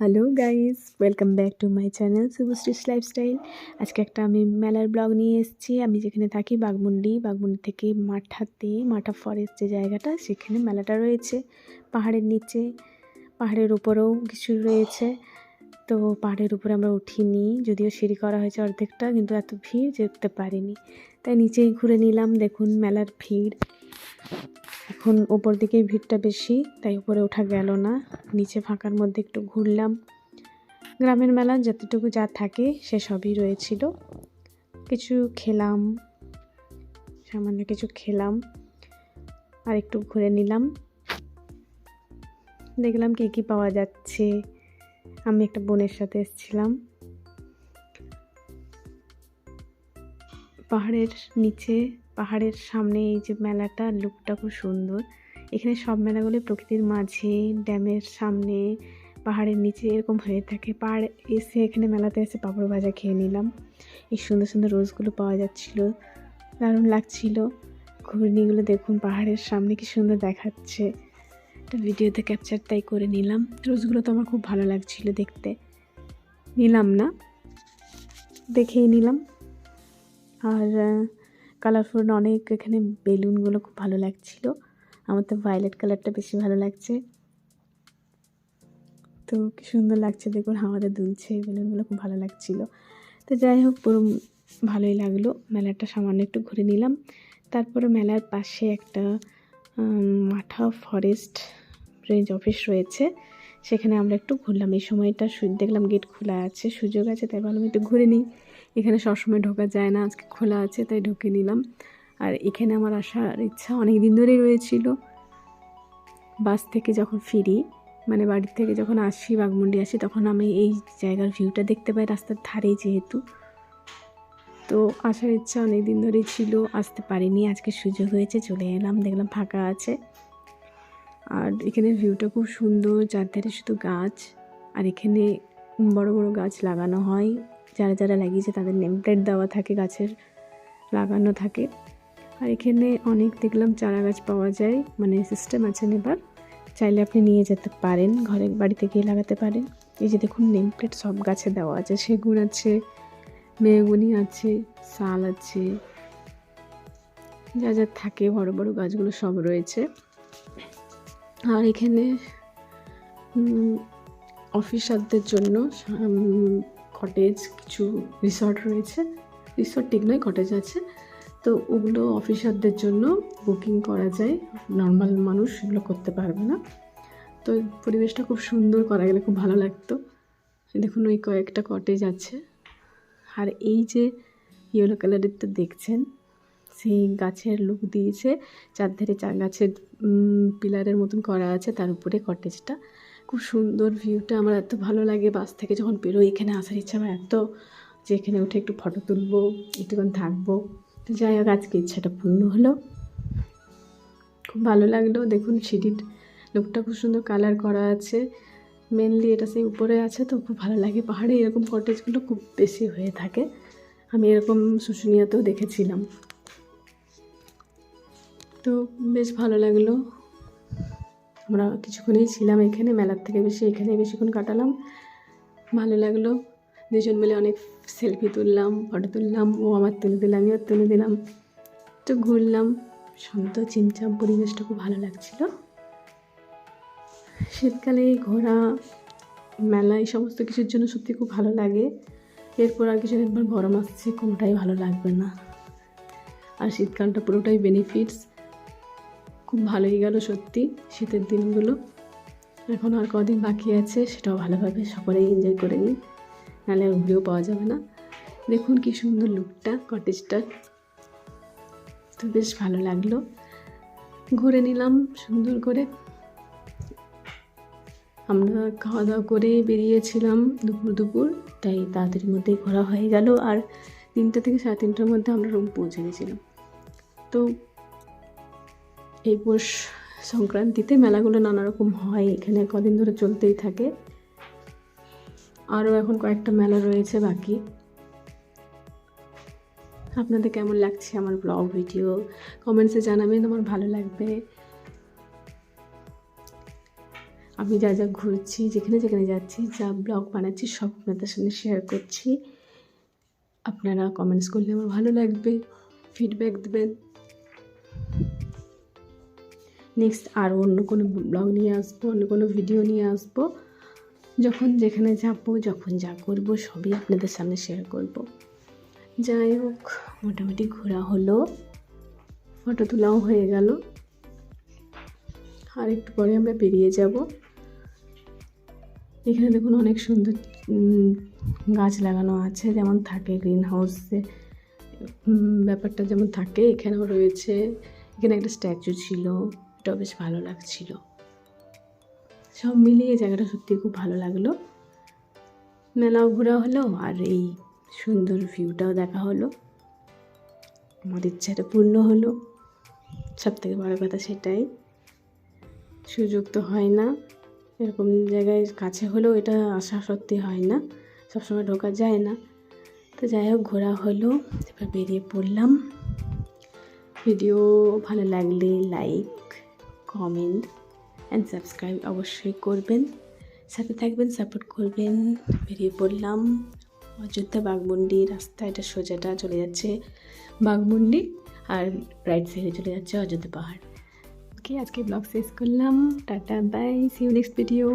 Hello guys welcome back to my channel Subhashree's lifestyle আজকে একটা আমি মেলার ব্লগ নিয়ে এসেছি। আমি যেখানে থাকি বাগমুন্ডি বাগমুন্ডি থেকে মাঠাতে, মাঠা ফরেস্ট যে জায়গাটা, সেখানে মেলাটা রয়েছে। পাহাড়ের নিচে, পাহাড়ের উপরেও কিছু রয়েছে। তো পাহাড়ের উপরে আমরা উঠিনি, যদিও সিঁড়ি করা হয়েছে অর্ধেকটা, কিন্তু এত ভিড় যেতে পারিনি। তাই নিচেই ঘুরে নিলাম, দেখুন মেলার ভিড়। এখন ওপর দিকেই ভিড়টা বেশি, তাই উপরে ওঠা গেল না। নিচে ফাঁকার মধ্যে একটু ঘুরলাম। গ্রামের মেলা যতটুকু যা থাকে সে সবই রয়েছিল। কিছু খেলাম, সামান্য কিছু খেলাম, আর একটু ঘুরে নিলাম। দেখলাম কী কী পাওয়া যাচ্ছে। আমি একটা বোনের সাথে এসেছিলাম। পাহাড়ের নিচে পাহাড়ের সামনে এই যে মেলাটা, লুকটা খুব সুন্দর। এখানে সব মেলাগুলি প্রকৃতির মাঝে, ড্যামের সামনে, পাহাড়ের নিচে এরকম হয়ে থাকে। পাহাড় এসে এখানে মেলাতে এসে পাপড় ভাজা খেয়ে নিলাম। এই সুন্দর সুন্দর রোজগুলো পাওয়া যাচ্ছিল, দারুণ লাগছিল। ঘূর্ণিগুলো দেখুন, পাহাড়ের সামনে কি সুন্দর দেখাচ্ছে। একটা ভিডিওতে ক্যাপচার তাই করে নিলাম। রোজগুলো তো আমার খুব ভালো লাগছিল দেখতে। নিলাম না, দেখেই নিলাম। আর কালারফুল অনেক এখানে বেলুনগুলো খুব ভালো লাগছিল। আমার তো ভায়োলেট কালারটা বেশি ভালো লাগছে। তো কি সুন্দর লাগছে দেখুন, হাওয়াতে দুলছে বেলুনগুলো খুব ভালো লাগছিল। তো যাই হোক, পুরো ভালোই লাগল। মেলাটা সামান্য একটু ঘুরে নিলাম। তারপরে মেলার পাশে একটা মাঠা ফরেস্ট রেঞ্জ অফিস রয়েছে। সেখানে আমরা একটু ঘুরলাম। এই সময়টা দেখলাম গেট খোলা আছে, সুযোগ আছে, তাই ভাবলাম একটু ঘুরে নিই। এখানে সবসময় ঢোকা যায় না, আজকে খোলা আছে, তাই ঢুকে নিলাম। আর এখানে আমার আসার ইচ্ছা অনেক দিন ধরেই রয়েছিল। বাস থেকে যখন ফিরি মানে বাড়ির থেকে যখন আসি বাগমুন্ডি আসি, তখন আমি এই জায়গার ভিউটা দেখতে পাই রাস্তার ধারেই যেহেতু। তো আসার ইচ্ছা অনেক দিন ধরেই ছিল, আসতে পারিনি, আজকে সুযোগ হয়েছে, চলে এলাম, দেখলাম ফাঁকা আছে। আর এখানে ভিউটা খুব সুন্দর, চারধারে শুধু গাছ, আর এখানে বড় বড় গাছ লাগানো হয়। যারা যারা লাগিয়েছে তাদের নেম প্লেট দেওয়া থাকে, গাছের লাগানো থাকে। আর এখানে অনেক দেখলাম চারা গাছ পাওয়া যায় মানে সিস্টেম আছে নেবার। চাইলে আপনি নিয়ে যেতে পারেন, ঘরে বাড়িতে গিয়ে লাগাতে পারেন। এই যে দেখুন নেম প্লেট সব গাছে দেওয়া আছে। সেগুন আছে মেগুনি আছে, শাল আছে। যা যা থাকে, বড় বড় গাছগুলো সব রয়েছে। আর এখানে অফিসারদের জন্য কটেজ কিছু রিসর্ট রয়েছে। রিসর্ট ঠিক নয় কটেজ আছে। তো ওগুলো অফিসারদের জন্য বুকিং করা যায়। নর্মাল মানুষ এগুলো করতে পারবে না। তো পরিবেশটা খুব সুন্দর করা গেলে খুব ভালো লাগতো। দেখুন, ওই কয়েকটা কটেজ আছে। আর এই যে ইয়েলো কালারেরটা দেখছেন, সেই গাছের লুক দিয়েছে। চারধারে চা, গাছের পিলারের মতন করা আছে, তার উপরে কটেজটা খুব সুন্দর ভিউটা আমার এত ভালো লাগে। বাস থেকে যখন বেরোই, এখানে আসার ইচ্ছা আমার এত যে এখানে উঠে একটু ফটো তুলবো একটুক্ষণ থাকব। তো যাই হোক, আজকে ইচ্ছাটা পূর্ণ হলো। খুব ভালো লাগল। দেখুন, সিঁড়ির লোকটা খুব সুন্দর কালার করা আছে। মেনলি এটা সেই উপরে আছে তো, খুব ভালো লাগে পাহাড়ে। এরকম কটেজগুলো খুব বেশি হয়ে থাকে। আমি এরকম শুশুনিয়াতেও দেখেছিলাম। তো বেশ ভালো লাগল। আমরা কিছুক্ষণই ছিলাম এখানে, মেলার থেকে বেশি এখানে বেশিক্ষণ কাটালাম। ভালো লাগল। দুজন মিলে অনেক সেলফি তুললাম ফটো তুললাম, ও আমার তুলে দিলাম আমিও তুলে দিলাম। তো ঘুরলাম, শান্ত, চিমচাম পরিবেশটা খুব ভালো লাগছিল। শীতকালে ঘোরা, মেলা, এই সমস্ত কিছুর জন্য সত্যি খুব ভালো লাগে। এরপর আর কিছুদিন পর গরম আসছে, কোনোটাই ভালো লাগবে না। আর শীতকালটা পুরোটাই বেনিফিটস খুব ভালোই গেল সত্যি শীতের দিনগুলো। এখন আর কদিন বাকি আছে, সেটাও ভালোভাবে সকলেই এনজয় করে নিই নাহলে ঘুরেও পাওয়া যাবে না। দেখুন কি সুন্দর লুকটা কটেজটার তো বেশ ভালো লাগল। ঘুরে নিলাম সুন্দর করে। আমরা খাওয়া দাওয়া করে বেরিয়েছিলাম দুপুর দুপুর, তাই তাড়াতাড়ির মধ্যেই ঘোরা হয়ে গেল। আর তিনটে থেকে সাড়ে তিনটার মধ্যে আমরা রুম পৌঁছে গেছিলাম। তো এই পৌষ সংক্রান্তিতে মেলাগুলো নানা রকম হয়, এখানে কদিন ধরে চলতেই থাকে। আরও এখন কয়েকটা মেলা রয়েছে বাকি। আপনাদের কেমন লাগছে আমার ব্লগ, ভিডিও? কমেন্টসে জানাবেন, আমার ভালো লাগবে। আমি যা যা ঘুরছি, যেখানে যেখানে যাচ্ছি, যা ব্লগ বানাচ্ছি, সব আপনাদের সঙ্গে শেয়ার করছি। আপনারা কমেন্টস করলে আমার ভালো লাগবে ফিডব্যাক দেবেন। নেক্সট আর অন্য কোনো ব্লগ নিয়ে আসব, অন্য কোনো ভিডিও নিয়ে আসব। যখন যেখানে যাব, যখন যা করব, সবই আপনাদের সামনে শেয়ার করব। যাই হোক, মোটামুটি ঘোরা হলো। ফটো তোলাও হয়ে গেল। আর একটু পরে আমরা বেরিয়ে যাব। এখানে দেখুন অনেক সুন্দর গাছ লাগানো আছে, যেমন থাকে গ্রিন হাউসে ব্যাপারটা যেমন থাকে, এখানেও রয়েছে। এখানে একটা স্ট্যাচু ছিল। এটাও বেশ ভালো লাগছিল। সব মিলিয়ে জায়গাটা সত্যি খুব ভালো লাগল। মেলাও ঘোরা হলো আর এই সুন্দর ভিউটাও দেখা হলো। আমার ইচ্ছাটা পূর্ণ হলো। সব থেকে বড় কথা সেটাই। সুযোগ তো হয় না। এরকম জায়গায় কাছে হলেও এটা আসা সত্যি হয় না। সবসময় ঢোকা যায় না। তো যাই হোক, ঘোরা হলো। এবার বেরিয়ে পড়লাম। ভিডিও ভালো লাগলে লাইক কমেন্ট অ্যান্ড সাবস্ক্রাইব অবশ্যই করবেন। সাথে থাকবেন সাপোর্ট করবেন। বেরিয়ে পড়লাম। অযোধ্যা বাঘমুন্ডি, রাস্তা, এটা সোজাটা চলে যাচ্ছে বাঘমুন্ডি আর রাইট সাইডে চলে যাচ্ছে অযোধ্যা পাহাড়। ওকে আজকে ব্লগ শেষ করলাম। Tata bye see you next video